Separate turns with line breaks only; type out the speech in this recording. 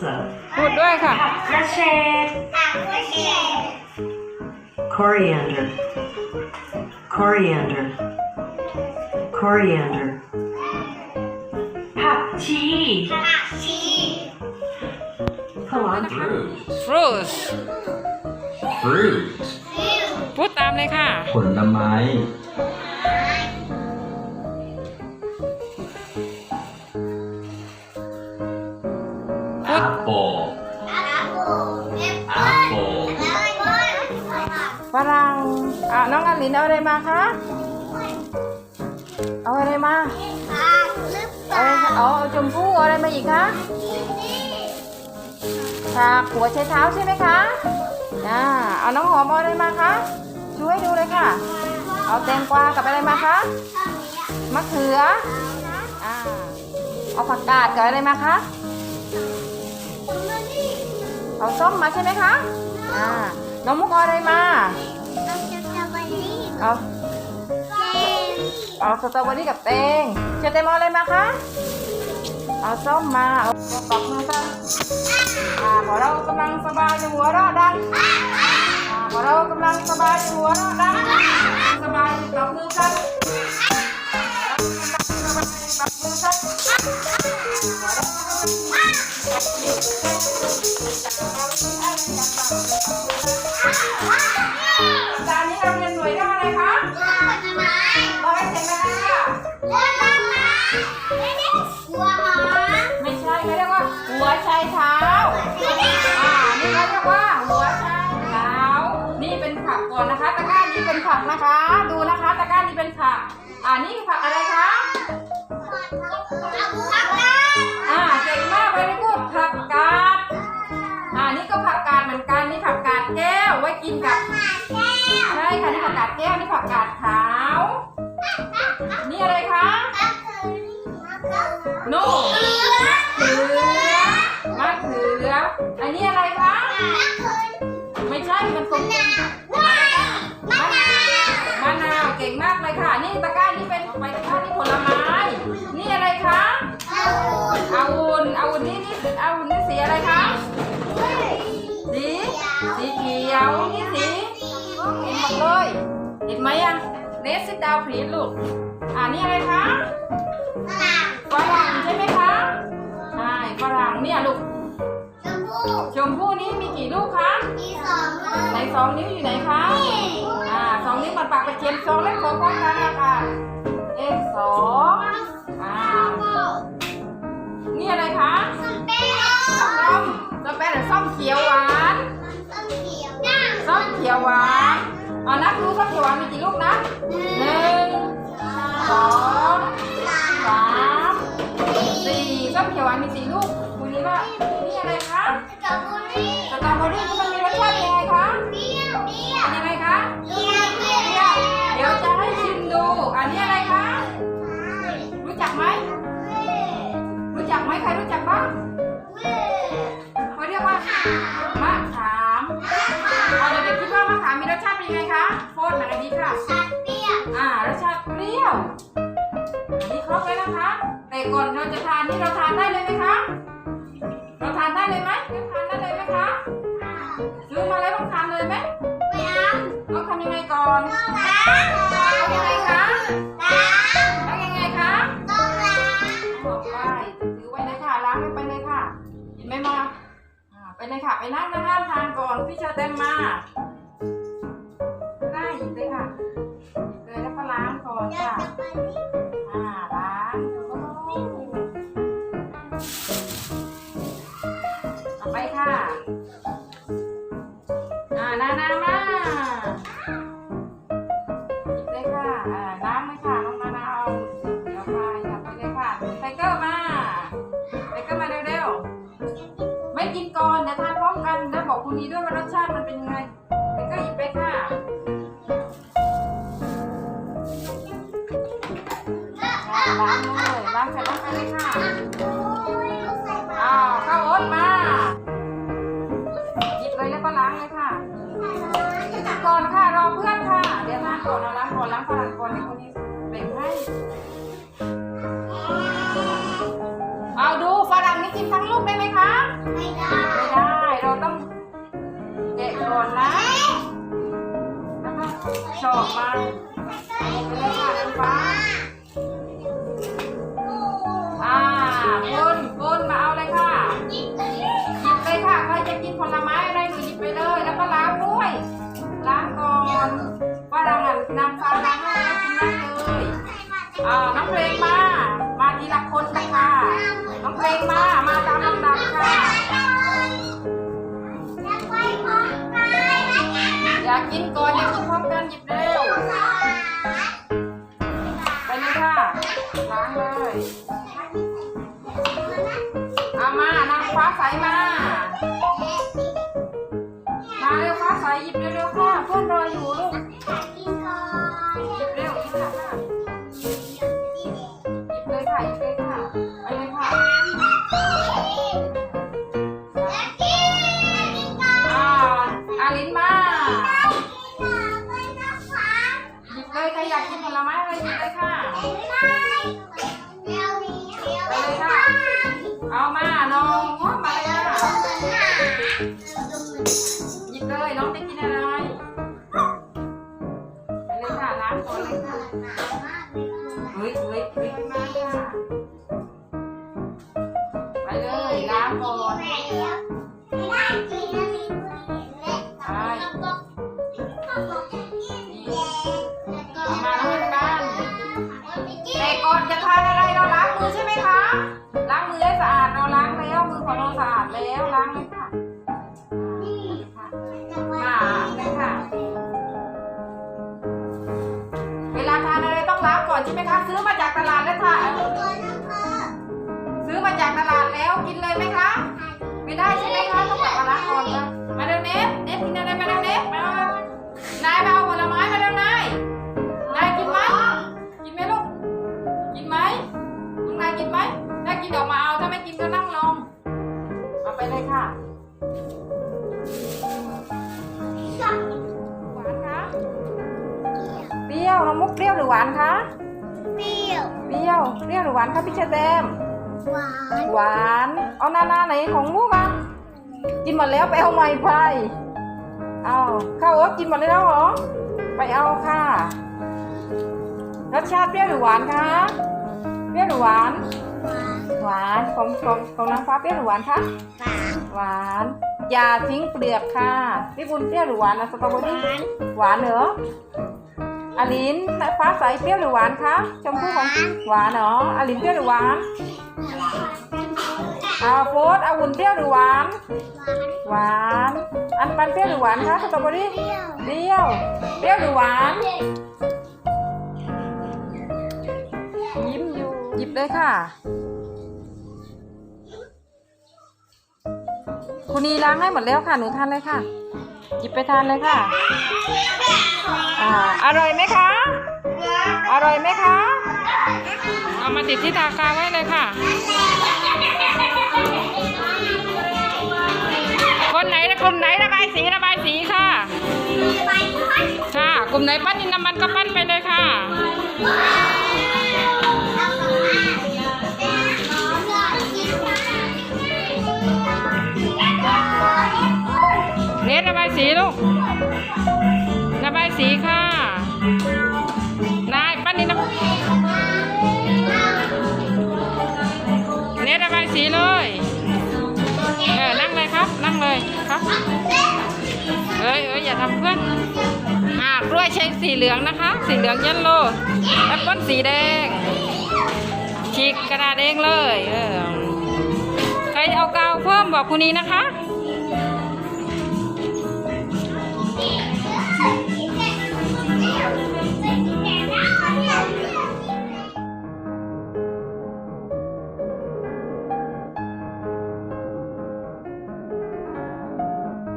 salsa,
พูดด้วยค่ะ
crochet, coriander, coriander, coriander, ผักชี cilantro,
fruits
fruit
พูดตามเลยค่ะ
ผลไม้ apple apple
ฝรั่งอะน้องอลินเอาอะไรมาคะ เอาอะไรมา เอาอะไรคะเอาเอาชมพู่เอาอะไรมาอีกคะผักหัวใช้เท้าใช่ไหมคะอ่าเอาน้องหอมเอาอะไรมาคะช่วยดูเลยค่ะ เอาแตงกวากับอะไรมาคะ มะเขือ อ่า เอาผักกาดกับอะไรมาคะ เอาส้มมาใช่ไหมคะอ่าน้องมุกเอาอะไรมาเอาเอาสตรอเบอรี่กับเตงเชอเตมเอาอะไรมาคะเอาส้มมาเอาปอกมือกันอ่าพอเรากำลังสบายอยู่หัวเราะดังอ่าพอเรากำลังสบายอยู่หัวเราะดังสบายอยู่ปรบมือกัน จานนี้เราเรียนหน่วยเรื่องอะไรคะเราให้เสร็จแล้วค่ะไม่ใช่เขาเรียกว่า หัวไชายเท้า อ่า นี่เขาเรียกว่า หัวชายเท้า นี่เป็นผักก่อนนะคะ ตะกร้านี้เป็นผักนะคะ ดูนะคะ ตะกร้านี้เป็นผัก อ่านี่ผักาดแก้วนี่ผักกาดขาว นี่อะไรคะโน่มะเขือมะเขือ อันนี้อะไรคะ ไม่ใช่ มันตรงมะนาวมะนาว เก่งมากเลยค่ะ นี่ตะกร้านี่เป็นไปตะกร้านี่ผลไม้ นี่อะไรคะอาวุธอาวุธนี่นี่อาวุธนี่สีอะไรคะ สี สีเขียว นี่สี เห็นหมดเลย เห็นไหมอะเนสซิดาวผีลูก อ่านี่อะไรคะฝรั่งใช่ไหมคะใช่ฝรั่งเนี่ยลูก ชมพู่นี่มีกี่ลูกคะไหนสองนิ้วอยู่ไหนคะ อ่าสองนิ้วปัดปากไปเขียนสองเล่มสองพร้อมกันนะคะเลขสองอ่านี่อะไรคะส้มส้มแป้งหรือส้มเขียวหวานส้มเขียวหวาน เอานับดูส้มเขียวหวานมีกี่ลูกนะหนึ่งสองสามสี่ส้มเขียวหวานมีสี่ลูกคุณนี้ว่านี่อะไรคะสตรอเบอรี่มันมีรสชาติยังไงคะเป็นยังไงคะเปรี้ยวเปรี้ยวเดี๋ยวจะให้ชิมดูอันนี้อะไรคะรู้จักไหมรู้จักไหมใครรู้จัก ยวอันนี้ครบแล้วนะคะ แต่ก่อนเราจะทานนี่เราทานได้เลยไหมคะ เราทานได้เลยไหมเราทานได้เลยไหมคะซื้อมาแล้วต้องทานเลยไหมต้องทำยังไงก่อนต้องยังไงคะต้องยังไงคะบอกไปถือไว้เลยค่ะล้างไปเลยค่ะเห็นไหมมาอ่าไปเลยค่ะไปนั่งนะคะทานก่อนพี่เชอร์เต็มมา นี้ด้วยว่ารสชาติมันเป็นยังไงไทเกอร์หยิบไปค่ะล้างเลยล้างเสร็จแล้วไปเลยค่ะอ้าวข้าวโอ๊ตมาหยิบเลยแล้วก็ล้างเลยค่ะก่อนค่ะรอเพื่อนค่ะ เดี๋ยวล้างก่อนเราล้างก่อนล้างฝรั่งก่อนเดี๋ยวคนนี้ กินก่อนอยากกินพร้อมกันหยิบเร็วไปเลยค่ะล้างเลยเอามานางฟ้าใสมา มาเร็วฟ้าใสหยิบเร็วๆค่ะเพื่อนรออยู่ลูก เลยค่ะ เอามา น้องง้อมาเลยค่ะหยิบเลย น้องจะกินอะไรไปเลยค่ะล้างก่อนเลยค่ะเฮ้ยเฮ้ยเฮ้ยมาค่ะ ไปเลยล้างก่อน มือใช่ไหมคะ ล้างมือให้สะอาด เราล้างแล้ว มือของเราสะอาดแล้ว ล้างเลยค่ะค่ะมาเลยค่ะ เวลาทานอะไรต้องล้างก่อนใช่ไหมคะ ซื้อมาจากตลาดแล้วค่ะ ซื้อมาจากตลาดแล้วกินเลยไหมคะ ไม่ได้ใช่ไหมคะ ต้องกลับมาล้างก่อนนะมาเร็วเน็ตเน็ตกินอะไรมาเร็วเน็ตมาเอานายมา เปรี้ยวหรือหวานคะพี่เชอแตมหวาน เอานานาไหนของลูกอะกินหมดแล้วไปเอาใหม่ไปเอาข้าวโอ๊ตกินหมดแล้วเหรอไปเอาค่ะ รสชาติเปรี้ยวหรือหวานคะเปรี้ยวหรือหวานหวานของของของนางฟ้าเปรี้ยวหรือหวานคะหวานอย่าทิ้งเปลือกค่ะพี่บุญเปรี้ยวหรือหวานนะสตรอเบอรี่หวานเหรอ อลินฟ้าใสเปรี้ยวหรือหวานคะชมพู่ของหวานเหรออลินเปรี้ยวหรือหวานอาโฟสอาวุ่นเปรี้ยวหรือหวาน หวาน อันปันเปรี้ยวหรือหวานคะสตรอเบอรี่เปรี้ยว เปรี้ยวหรือหวาน ยิ้มอยู่ หยิบเลยค่ะ คุณนีล้างให้หมดแล้วค่ะ หนูทานเลยค่ะ หยิบไปทานเลยค่ะอ่าอร่อยไหมคะ อร่อยไหมคะ เอามาติดที่ตาคาไว้เลยค่ะ คนไหนกลุ่มไหนระบายสีระบายสีค่ะ ค่ะ กลุ่มไหนปั้นดินน้ำมันก็ปั้นไปเลยค่ะ สีค่ะ นายปั้นดินน้ำเนตระบายสีเลย เออ นั่งเลยครับ นั่งเลยครับ เอ้ยเอ้ยอย่าทำเพื่อน อ่ากล้วยใช้สีเหลืองนะคะ สีเหลืองเยันโลแอปเปิ้ลสีแดง ฉีกกระดาษเองเลย เออ ใครเอากาวเพิ่มบอกคุณนี้นะคะ